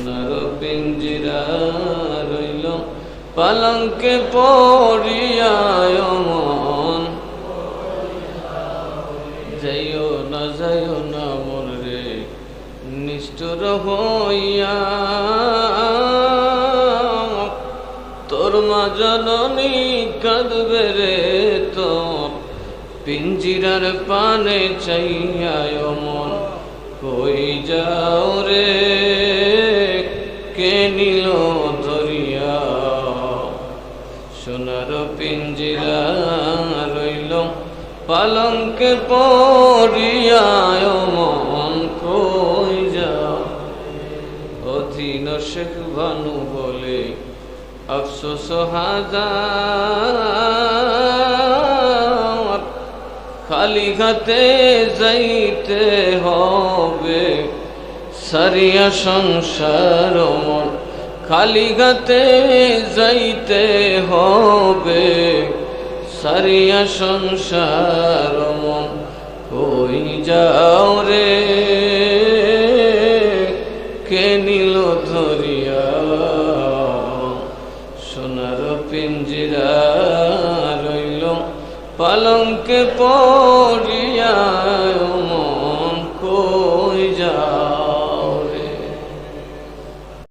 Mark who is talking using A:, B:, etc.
A: সোনার পিঞ্জিরা রইল, পালঙ্কে পড়িয়ায় মন যাইও না যাইও না মোর রে নিষ্ঠুর হইয়া। তোর মা জননী কাঁদবে রে তোর, পিঞ্জিরার পানে চাইয়ায় মন কই যাও রে কে নিল ধরিয়া সোনার পিঞ্জিরা রইল পালঙ্কে পড়িয়ায় মন কই যাও? অধীন শেখ ভানু বলে, আফসোস হাজার, খালি হাতে যাইতে হবে সারিয়া সংসার মন খালি হাতে যাইতে হবে। সারিয়া সংসার মন কই যাও রে? কে নিল ধরিয়া? সোনার পিঞ্জিরা রইল, পালঙ্কে পড়িয়া